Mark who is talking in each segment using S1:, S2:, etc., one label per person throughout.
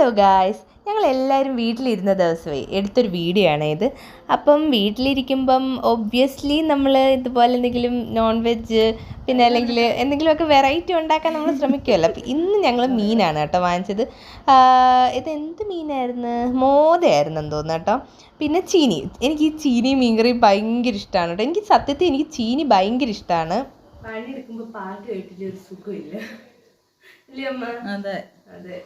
S1: Hello guys ഞങ്ങൾ എല്ലാവരും വീട്ടിലിരുന്ന ദിവസമേ എടുത്തൊരു വീഡിയോ ആണ് ഇത് അപ്പം വീട്ടിലിരിക്കുമ്പം ഒബ്വിയസ്ലി നമ്മൾ ഇതുപോലെ എന്തെങ്കിലും നോൺ വെജ് പിന്നെ അല്ലെങ്കിൽ എന്തെങ്കിലുമൊക്കെ വെറൈറ്റി ഉണ്ടാക്കാൻ നമ്മൾ ശ്രമിക്കുമല്ലോ അപ്പം ഇന്ന് ഞങ്ങൾ മീനാണ് കേട്ടോ വാങ്ങിച്ചത്. ഇത് എന്ത് മീനായിരുന്നു? മോതയായിരുന്നു എന്ന് തോന്നുന്നു കേട്ടോ. പിന്നെ ചീനി. എനിക്ക് ഈ ചീനി മീൻകറി ഭയങ്കര ഇഷ്ടമാണ് കേട്ടോ. എനിക്ക് സത്യത്തിൽ എനിക്ക് ചീനി ഭയങ്കര ഇഷ്ടമാണ് പാട്ട് കേട്ടില്ല ഒരു സുഖമില്ല.
S2: അതെ.
S1: അതെ.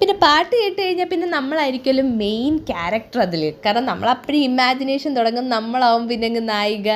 S1: പിന്നെ പാട്ട് കേട്ട് കഴിഞ്ഞാൽ പിന്നെ നമ്മളായിരിക്കലും മെയിൻ ക്യാരക്ടർ അതിൽ കാരണം നമ്മളപ്പോഴും ഇമാജിനേഷൻ തുടങ്ങും നമ്മളാവും പിന്നെ നായിക.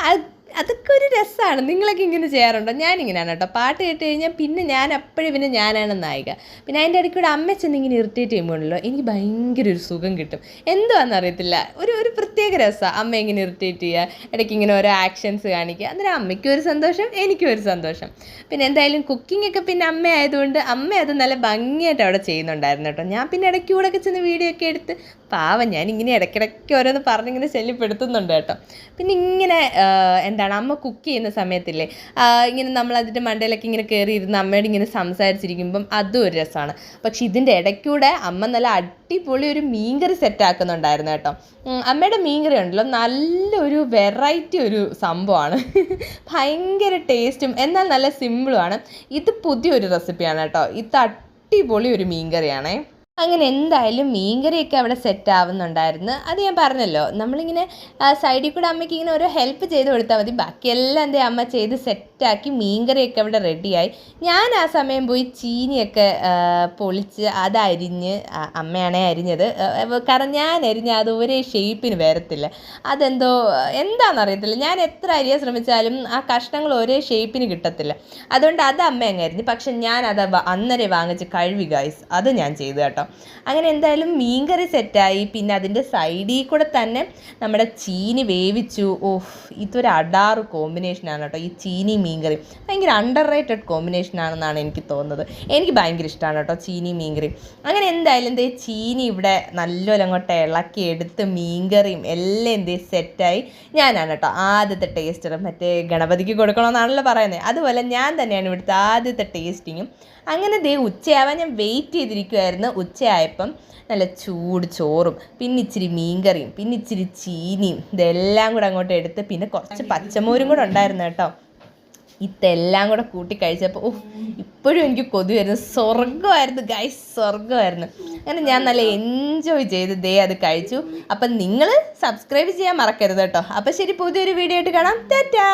S1: അത് അതൊക്കെ ഒരു രസമാണ് നിങ്ങളൊക്കെ ഇങ്ങനെ ചെയ്യാറുണ്ടോ? ഞാനിങ്ങനെയാണ് കേട്ടോ. പാട്ട് കേട്ട് കഴിഞ്ഞാൽ പിന്നെ ഞാൻ അപ്പോഴും പിന്നെ ഞാനാണ് നായിക. പിന്നെ അതിന്റെ ഇടയ്ക്ക് കൂടെ അമ്മ ചെന്ന് ഇങ്ങനെ ഇറിറ്റേറ്റ് ചെയ്യുമ്പോഴല്ലോ എനിക്ക് ഭയങ്കര ഒരു സുഖം കിട്ടും. എന്തുവാണെന്ന് അറിയത്തില്ല. ഒരു ഒരു പ്രത്യേക രസമാണ് അമ്മ ഇങ്ങനെ ഇറിറ്റേറ്റ് ചെയ്യുക ഇടയ്ക്ക് ഇങ്ങനെ ഓരോ ആക്ഷൻസ് കാണിക്കുക. അന്നേരം അമ്മയ്ക്കും ഒരു സന്തോഷം എനിക്കും ഒരു സന്തോഷം. പിന്നെ എന്തായാലും കുക്കിംഗ് ഒക്കെ പിന്നെ അമ്മ ആയതുകൊണ്ട് അമ്മ അത് നല്ല ഭംഗിയായിട്ട് അവിടെ ചെയ്യുന്നുണ്ടായിരുന്നു കേട്ടോ. ഞാൻ പിന്നെ ഇടയ്ക്ക് കൂടെ ഒക്കെ ചെന്ന് വീഡിയോ ഒക്കെ എടുത്ത് പാവം ഞാൻ ഇങ്ങനെ ഇടയ്ക്കിടയ്ക്ക് ഓരോന്ന് പറഞ്ഞിങ്ങനെ ശല്യപ്പെടുത്തുന്നുണ്ട് കേട്ടോ. പിന്നെ ഇങ്ങനെ എന്താണ്? അമ്മ കുക്ക് ചെയ്യുന്ന സമയത്തില്ലേ? ഇങ്ങനെ നമ്മൾ അതിന്റെ മണ്ടയിലൊക്കെ ഇങ്ങനെ കയറി ഇരുന്ന് അമ്മയോട് ഇങ്ങനെ സംസാരിച്ചിരിക്കുമ്പം അതും ഒരു രസമാണ്. പക്ഷെ ഇതിന്റെ ഇടയ്ക്കൂടെ അമ്മ നല്ല അടിപൊളി ഒരു മീൻകറി സെറ്റ് ആക്കുന്നുണ്ടായിരുന്നു കേട്ടോ. അമ്മയുടെ മീൻകറി ഉണ്ടല്ലോ. നല്ലൊരു വെറൈറ്റി ഒരു സംഭവമാണ്. ഭയങ്കര ടേസ്റ്റും എന്നാൽ നല്ല സിമ്പിളുമാണ് ഇത് പുതിയൊരു റെസിപ്പിയാണ് കേട്ടോ. ഇത് അടിപൊളി ഒരു മീൻകറിയാണേ. അങ്ങനെ എന്തായാലും മീൻകറിയൊക്കെ അവിടെ സെറ്റ് ആവുന്നുണ്ടായിരുന്നു. അത് ഞാൻ പറഞ്ഞല്ലോ നമ്മളിങ്ങനെ സൈഡിൽ കൂടെ അമ്മയ്ക്ക് ഇങ്ങനെ ഓരോ ഹെൽപ്പ് ചെയ്ത് കൊടുത്താൽ മതി. ബാക്കിയെല്ലാം എന്റെ അമ്മ ചെയ്ത് സെറ്റാക്കി മീൻകറിയൊക്കെ അവിടെ റെഡിയായി ഞാൻ ആ സമയം പോയി ചീനിയൊക്കെ പൊളിച്ച് അത് അരിഞ്ഞ് ആ, അമ്മയാണേ അരിഞ്ഞത്. കാരണം ഞാൻ അരിഞ്ഞ അത് ഒരേ ഷേപ്പിന് വരത്തില്ല. അതെന്തോ എന്താണെന്നറിയത്തില്ല ഞാൻ എത്ര അരിയാൻ ശ്രമിച്ചാലും ആ കഷ്ണങ്ങൾ ഒരേ ഷേപ്പിന് കിട്ടത്തില്ല. അതുകൊണ്ട് അത് അമ്മ അങ്ങ് അരിഞ്ഞ്. പക്ഷെ ഞാൻ അത് അന്നേരെ വാങ്ങിച്ച് കഴുകി ഗായ്സ് അത് ഞാൻ ചെയ്തു കേട്ടോ. അങ്ങനെ എന്തായാലും മീൻകറി സെറ്റായി. പിന്നെ അതിന്റെ സൈഡിൽ കൂടെ തന്നെ നമ്മുടെ ചീനി വേവിച്ചു. ഓഹ് ഇതൊരു അടാറ് കോമ്പിനേഷനാണ് കേട്ടോ ഈ ചീനി മീൻകറി. ഭയങ്കര അണ്ടർ റേറ്റഡ് കോമ്പിനേഷനാണെന്നാണ് എനിക്ക് തോന്നുന്നത്. എനിക്ക് ഭയങ്കര ഇഷ്ടമാണ് കേട്ടോ ചീനി മീൻകറി. അങ്ങനെ എന്തായാലും എന്തേ ചീനി ഇവിടെ നല്ലോലം അങ്ങോട്ട് ഇളക്കി എടുത്ത് മീൻകറിയും എല്ലാം എന്തേ സെറ്റായി. ഞാനാണ് കേട്ടോ ആദ്യത്തെ ടേസ്റ്റർ മറ്റേ ഗണപതിക്ക് കൊടുക്കണമെന്നാണല്ലോ പറയുന്നത്. അതുപോലെ ഞാൻ തന്നെയാണ് ഇവിടുത്തെ ആദ്യത്തെ ടേസ്റ്റിങ്ങും അങ്ങനെ ദേ ഉച്ചയാവാൻ ഞാൻ വെയിറ്റ് ചെയ്തിരിക്കുമായിരുന്നു ഉച്ചയായപ്പം നല്ല ചൂട് ചോറും പിന്നെ ഇച്ചിരി മീൻകറിയും പിന്നെ ഇച്ചിരി ചീനിയും ഇതെല്ലാം കൂടെ അങ്ങോട്ട് എടുത്ത് പിന്നെ കുറച്ച് പച്ചമോരും കൂടെ ഉണ്ടായിരുന്നു കേട്ടോ. ഇതെല്ലാം കൂടെ കൂട്ടി കഴിച്ചപ്പോൾ ഓ ഇപ്പോഴും എനിക്ക് കൊതി വരുന്നു. സ്വർഗമായിരുന്നു ഗൈസ് സ്വർഗമായിരുന്നു അങ്ങനെ ഞാൻ നല്ല എൻജോയ് ചെയ്ത് ദേ അത് കഴിച്ചു. അപ്പം നിങ്ങൾ സബ്സ്ക്രൈബ് ചെയ്യാൻ മറക്കരുത് കേട്ടോ. അപ്പം ശരി പുതിയൊരു വീഡിയോ ആയിട്ട് കാണാം. ടാറ്റാ!